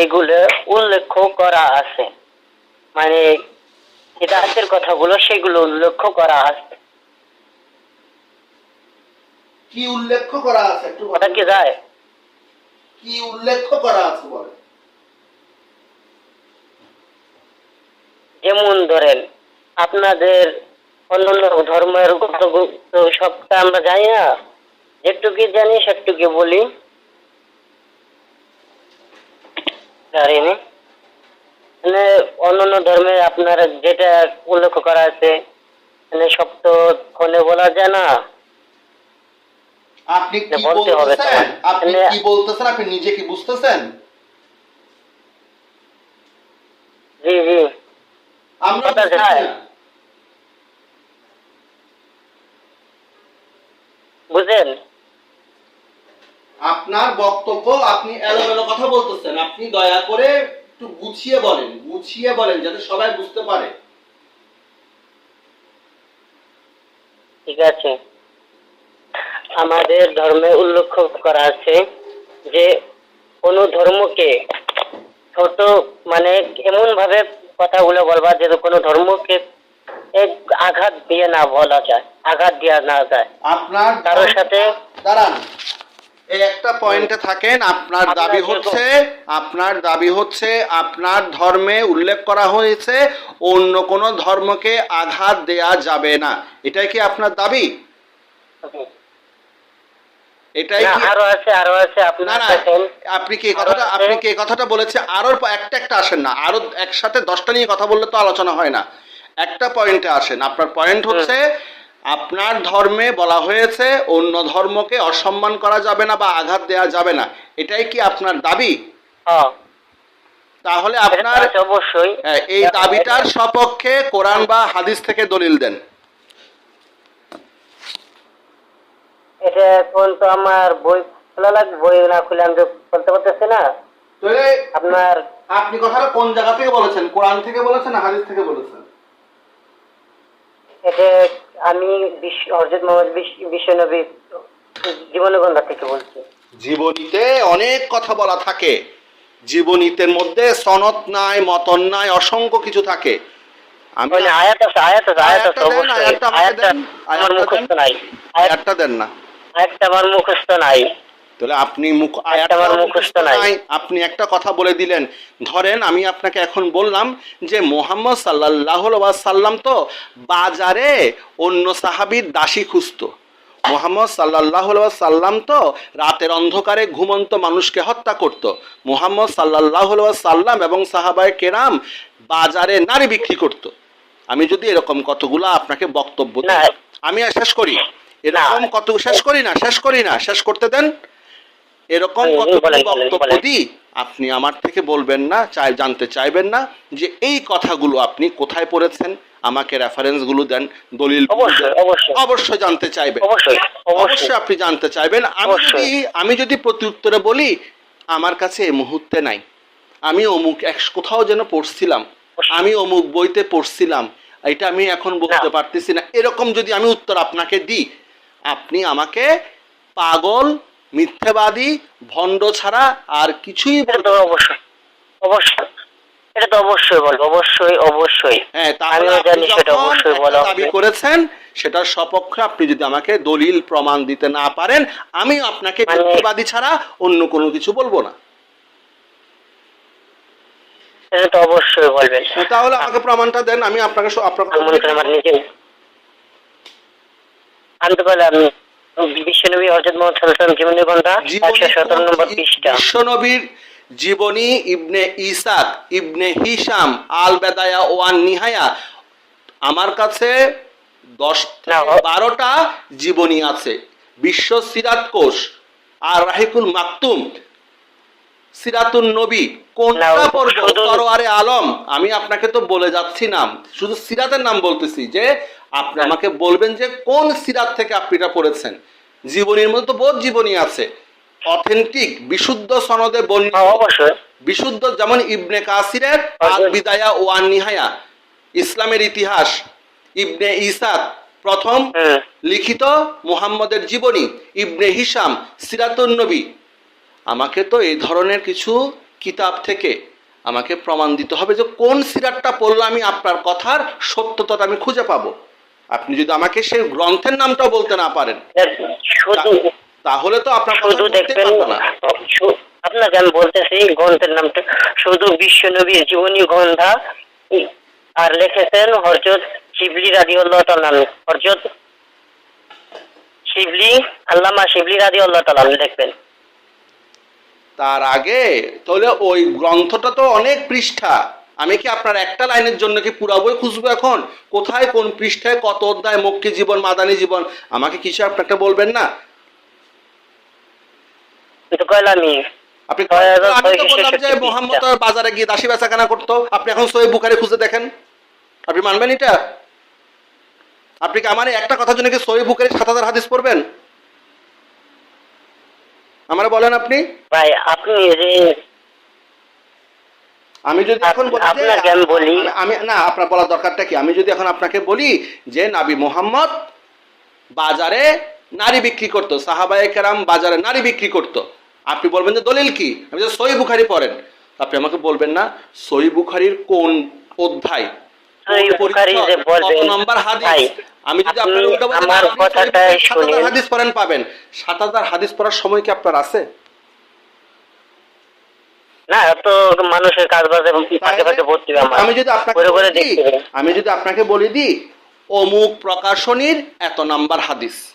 সেইগুলো উল্লেখ করা আছে। মানে হিদায়তের কথাগুলো সেগুলো উল্লেখ করা আছে। কি উল্লেখ করা আছে একটু বলেন। কি যায়? কি উল্লেখ করা আছে বলেন। যেমন ধরেন আপনাদের অন্যান্য ধর্মের সবটা আমরা জানি না। যেটুকু জানি সেটুকু বলি। জানিনি মানে অন্যান্য ধর্মে আপনার যেটা উল্লেখ করা আছে মানে সব তো ফোনে বলা যায় না? আপনি কি হবে বলতেছেন? আপনি মানে- কি বলতেছেন? আপনি নিজে কি বুঝতেছেন? জি জি। আমরা। বুঝেন? আপনার বক্তব্য আপনি এলোমেলো কথা বলতেছেন। আপনি দয়া করে একটু গুছিয়ে বলেন গুছিয়ে বলেন যাতে সবাই বুঝতে পারে। ঠিক আছে। আমাদের ধর্মে উল্লেখ করা আছে যে কোন ধর্মকে ছোট মানে এমন ভাবে কথাগুলো বলবা যে কোনো ধর্মকে এক আঘাত দিয়ে না বলা যায় আঘাত দেওয়া না যায়। আপনার কারোর সাথে দাঁড়ান। এই একটা পয়েন্টে থাকেন আপনার দাবি হচ্ছে আপনার দাবি হচ্ছে আপনার ধর্মে উল্লেখ করা হয়েছে অন্য কোনো ধর্মকে আঘাত দেয়া যাবে না। এটাই কি আপনার দাবি? এটাই কি আরও আছে আরও আছে আপনার আপনি কি কথাটা আপনি কি কথাটা বলেছে? আরও একটা একটা আসেন না। আরও একসাথে দশটা নিয়ে কথা বললে তো আলোচনা হয় না। একটা পয়েন্টে আসেন। আপনার পয়েন্ট হচ্ছে আপনার ধর্মে বলা হয়েছে অন্য ধর্মকে অসম্মান করা যাবে না বা আঘাত দেওয়া যাবে না। এটাই কি আপনার দাবি? হ্যাঁ। তাহলে আপনার অবশ্যই। হ্যাঁ, এই দাবিটার সপক্ষে কোরআন বা হাদিস থেকে দলিল দেন। এটা এখন তো আমার বই খোলা লাগবে বই না খুলে আমি বলতে পারতেছি না। আপনার আপনি কথাটা কোন জায়গা থেকে বলেছেন? কোরআন থেকে বলেছেন হাদিস থেকে বলেছেন? এটা আমি হজরত মোহাম্মদ বিশ্বনবী জীবনগন্ধা থেকে বলছি। জীবনীতে অনেক কথা বলা থাকে। জীবনীতে মধ্যে সনদ নাই মতন নাই অসংখ্য কিছু থাকে। আমি আয়াত আছে আয়াত আছে আয়াত আছে অবশ্যই। আয়াতটা দেন, আমার মুখস্থ। নাই। আয়াত- আয়াতটা দেন না। আয়াতটা আমার মুখস্থ নাই। তাহলে আপনি মুখ মুখস্থ নাই। আপনি একটা কথা বলে দিলেন। ধরেন আমি আপনাকে এখন বললাম যে মোহাম্মদ সাল্লাহ সাল্লাম তো বাজারে অন্য সাহাবীর দাসী খুঁজতো। মোহাম্মদ সাল্লাহ সাল্লাম তো রাতের অন্ধকারে ঘুমন্ত মানুষকে হত্যা করত। মোহাম্মদ সাল্লাহ সাল্লাম এবং সাহাবায় কেরাম বাজারে নারী বিক্রি করত। আমি যদি এরকম কতগুলো আপনাকে বক্তব্য দিই, আমি আর শেষ করি। এরকম কত শেষ করি না শেষ করি না শেষ করতে দেন। এরকম বক্তব্য। দিই আপনি আমার থেকে বলবেন না চাই জানতে চাইবেন না যে এই কথাগুলো আপনি কোথায় পড়েছেন আমাকে রেফারেন্সগুলো দেন দলিল অবশ্যই জানতে চাইবেন। অবশ্যই আপনি জানতে চাইবেন। আমি যদি আমি যদি প্রতি উত্তরে বলি আমার কাছে এই মুহূর্তে নাই। আমি অমুক এক কোথাও যেন পড়ছিলাম। আমি অমুক বইতে পড়ছিলাম। এটা আমি এখন বলতে পারতেছি না। এরকম যদি আমি উত্তর আপনাকে দিই আপনি আমাকে পাগল মিথ্যাবাদী ভণ্ড ছাড়া আর কিছুই অবশ্যই। অবশ্যই। এটা তো অবশ্যই বলব অবশ্যই অবশ্যই। হ্যাঁ আমিও জানি সেটা অবশ্যই বলা দাবি করেছেন সেটার সপক্ষে আপনি যদি আমাকে দলিল প্রমাণ দিতে না পারেন আমি আপনাকে মানে- মিথ্যাবাদী ছাড়া অন্য কোনো কিছু বলব না। এটা তো অবশ্যই বলবেন। তাহলে আমাকে প্রমাণটা দেন আমি আপনাকে আপনার আমি বিশ্বনবী হজরত মোহাম্মদ সাল্লাম জীবনী গ্রন্থা একশো সতেরো নম্বর পৃষ্ঠা। বিশ্বনবীর জীবনী ibn Ishaq ibn Hisham Al Bidaya wan Nihaya আমার কাছে দশ না, থেকে ও- বারোটা জীবনী আছে। বিশ্ব সিরাত কোষ আর রাহিকুল মাকতুম। সিরাতুন নবী কোনটা পড়ব আলম? আমি আপনাকে তো বলে যাচ্ছি নাম। শুধু সিরাতের নাম বলতেছি যে আপনি হ্যাঁ। আমাকে বলবেন যে কোন সিরাত থেকে আপনি এটা পড়েছেন? জীবনীর মধ্যে তো বহুত জীবনী আছে। অথেন্টিক বিশুদ্ধ সনদে বর্ণিত। হ্যাঁ, বিশুদ্ধ যেমন ইবনে কাসিরের আল বিদায়া ওয়ান নিহায়া। ইসলামের ইতিহাস ইবনে ইসাক প্রথম লিখিত মুহাম্মদের জীবনী ইবনে হিসাম সিরাতুন নবী। আমাকে তো এই ধরনের কিছু কিতাব থেকে আমাকে প্রমাণ দিতে হবে যে কোন সিরাতটা পড়লে আমি আপনার কথার সত্যতাটা আমি খুঁজে পাবো। আপনি যদি আমাকে সেই গ্রন্থের নামটাও বলতে না পারেন তাহলে তো আপনার শুধু দেখবেন আপনাকে আমি বলতেছি গ্রন্থের নামটা শুধু বিশ্ব নবীর জীবনী গ্রন্থা আর লিখেছেন হরজত শিবলি রাজি আল্লাহ হরজত শিবলি আল্লামা শিবলি রাজি আল্লাহ দেখবেন। তার আগে তাহলে ওই গ্রন্থটা তো অনেক পৃষ্ঠা। আমি কি আপনার একটা লাইনের জন্য কি পুরা বই খুঁজবো এখন? কোথায় কোন পৃষ্ঠায় কত অধ্যায় মক্কি জীবন মাদানী জীবন? আমাকে কিছু আপনাকে বলবেন না? আপনি আমি তো বললাম যে মোহাম্মদ বাজারে গিয়ে দাসী বেচাকেনা করতো। আপনি এখন সহি বুখারে খুঁজে দেখেন? আপনি মানবেন এটা? আপনি কি আমার একটা কথার জন্য কি সহি বুখারি সাত হাজার হাদিস পড়বেন? আমার বলেন আপনি। ভাই আপনি আমি যদি এখন বলি আপনাকে আমি বলি- আমি- না আপনার বলার দরকারটা কি? আমি যদি এখন আপনাকে বলি যে নাবি মোহাম্মদ বাজারে নারী বিক্রি করতো সাহাবায়ে কেরাম বাজারে নারী বিক্রি করতো আপনি বলবেন যে দলিল কি? আমি যে সই বুখারি পড়েন আপনি আমাকে বলবেন না সই বুখারির কোন অধ্যায়? আমি যদি আপনার। হাদিস পড়েন পাবেন। সাত হাজার হাদিস পড়ার সময় কি আপনার আছে? না এত মানুষের কাজ বাজে ফাঁকে ফাঁকে ভর্তি আমি যদি আপনাকে করে বলি দিই, দেখতে আমি যদি আপনাকে বলি দিই অমুক প্রকাশনীর এত নাম্বার হাদিস।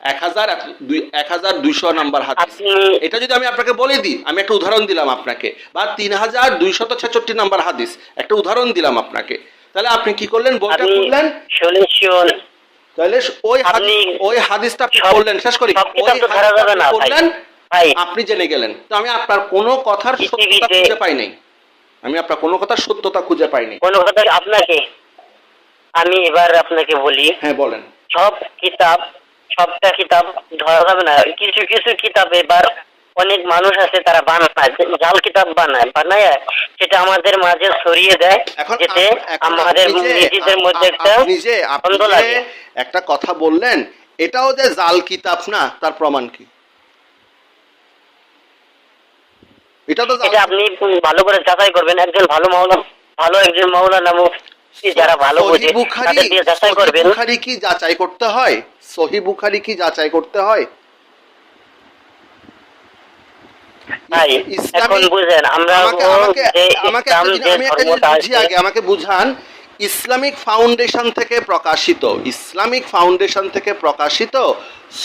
এক হাজার দুই- এক হাজার দুইশো নাম্বার হাদিস। এটা যদি আমি আপনাকে বলে দিই আমি একটা উদাহরণ দিলাম আপনাকে। বা তিন হাজার দুইশত ছেষট্টি নাম্বার হাদিস একটা উদাহরণ দিলাম আপনাকে। তাহলে আপনি কি করলেন? বইটা খুললেন? তাহলে ওই হাদিস ওই হাদিসটা আপনি পড়লেন শেষ করি। ওই হাদিসটা। পড়লেন আপনি জেনে গেলেন। তো আমি আপনার কোনো কথার সত্যতা খুঁজে পাই নাই। আমি আপনার কোনো কথার সত্যতা খুঁজে পাইনি কোন কথা আপনাকে। আমি এবার আপনাকে বলি হ্যাঁ বলেন। সব কিতাব সবটা কিতাব ধরা যাবে না। কিছু কিছু কিতাব এবার অনেক মানুষ আছে তারা বানায় জাল কিতাব বানায় বানায় সেটা আমাদের মাঝে ছড়িয়ে দেয় এখন যেতে আমাদের নিজেদের মধ্যে একটা যে আপনি একটা কথা বললেন এটাও যে জাল কিতাব না তার প্রমাণ কি? এটা তো এটা আপনি ভালো করে যাচাই করবেন। একজন ভালো মাওলা ভালো একজন মাওলা নামক যারা ভালো বোঝে তাদের দিয়ে যাচাই করবেন। বুখারী কি যাচাই করতে হয়? সহি বুখারী কি যাচাই করতে হয়? আমাকে বুঝান। ইসলামিক ফাউন্ডেশন থেকে প্রকাশিত ইসলামিক ফাউন্ডেশন থেকে প্রকাশিত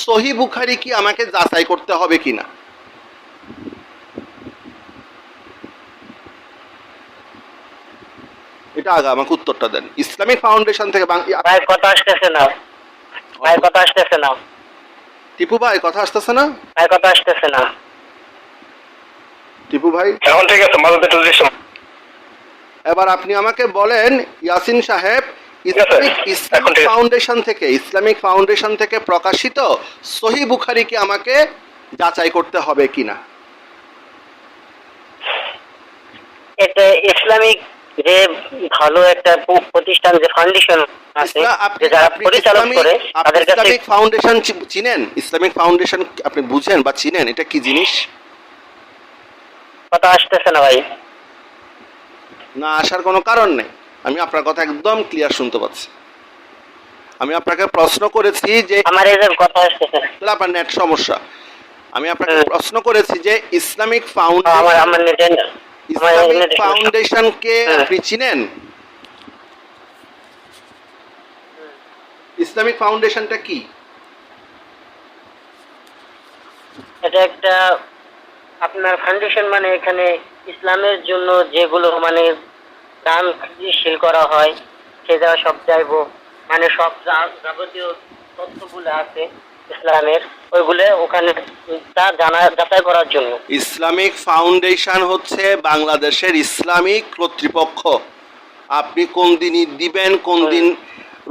সহি বুখারি কি আমাকে যাচাই করতে হবে কিনা? এটা আগে আমাকে উত্তরটা দেন। ইসলামিক ফাউন্ডেশন থেকে ভাই কথা আসতেছে না। ভাই কথা আসতেছে না। টিপু ভাই কথা আসতেছে না? ভাই কথা আসতেছে না। টিপু ভাই? এখন ঠিক আছে মাঝে একটু এবার আপনি আমাকে বলেন ইয়াসিন সাহেব ইসলামিক ইসলামিক ফাউন্ডেশন থেকে ইসলামিক ফাউন্ডেশন থেকে প্রকাশিত সহি বুখারিকে আমাকে যাচাই করতে হবে কিনা? এটা ইসলামিক যে ভালো একটা প্রতিষ্ঠান যে ফাউন্ডেশন আছে যারা আপনি পরিচালন করে তাদের কাছে ইসলামিক ফাউন্ডেশন চিনেন? ইসলামিক ফাউন্ডেশন আপনি বুঝেন বা চিনেন? এটা কি জিনিস? কথা আসতেছে না ভাই। না আসার কোনো কারণ নেই। আমি আপনার কথা একদম ক্লিয়ার শুনতে পাচ্ছি। আমি আপনাকে প্রশ্ন করেছি যে আমার যে কথা আসতেছে। না। আপনার নেট সমস্যা। আমি আপনাকে প্রশ্ন করেছি যে ইসলামিক ফাউন্ডেশন আমার আমার নেটে সমস্যা। ফাউন্ডেশনকে হ্যাঁ। আপনি চিনেন ইসলামিক ফাউন্ডেশনটা কি এটা একটা আপনার ফাউন্ডেশন মানে এখানে ইসলামের জন্য যেগুলো মানে দান সৃষ্টিশীল করা হয় সে যাওয়া সব চাইব মানে সব যা- যাবতীয় তথ্যগুলো আছে ইসলামের ওইগুলো ওখানে তা জানা যাচাই করার জন্য। ইসলামিক ফাউন্ডেশন হচ্ছে বাংলাদেশের ইসলামিক কর্তৃপক্ষ। আপনি কোন দিন ঈদ দিবেন কোন দিন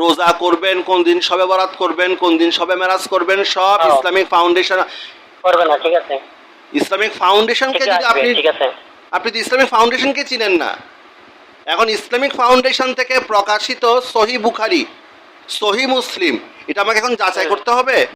রোজা করবেন কোন দিন সবে বরাত করবেন কোন দিন সবে মেরাজ করবেন সব হ্যাঁ। ইসলামিক ফাউন্ডেশন করবে না ঠিক আছে। ইসলামিক ফাউন্ডেশনকে যদি আপনি ঠিক আছে। আপনি তো ইসলামিক ফাউন্ডেশনকে চিনেন না। এখন ইসলামিক ফাউন্ডেশন থেকে প্রকাশিত সহি বুখারি সহি মুসলিম এটা আমাকে এখন যাচাই করতে হবে।